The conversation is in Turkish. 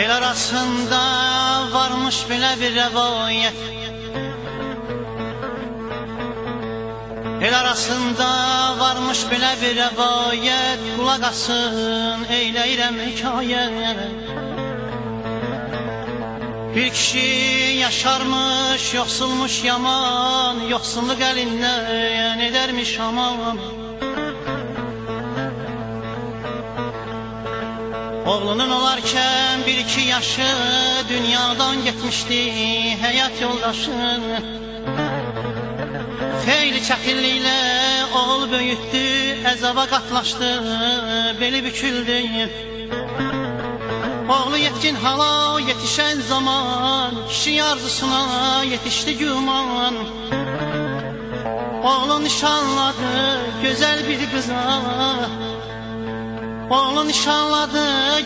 El arasında varmış belə bir rəvayət El arasında varmış belə bir rəvayət Qulaq asın eyləyirəm hekayət Bir kişi yaşarmış, yoxsulmuş yaman. Yoxsulluq əlindən edərmiş aman Oğlunun olarkən bir iki yaşı Dünyadan getmişdi həyat yoldaşı. Xeyli çətinliklə oğul böyütdü Əzaba qatlaşdı, beli büküldü. Oğlu yetkin hala yetişen zaman Kişi arzusuna yetişti güman. Oğlu nişanladı güzel bir kıza Oğlu nişanladı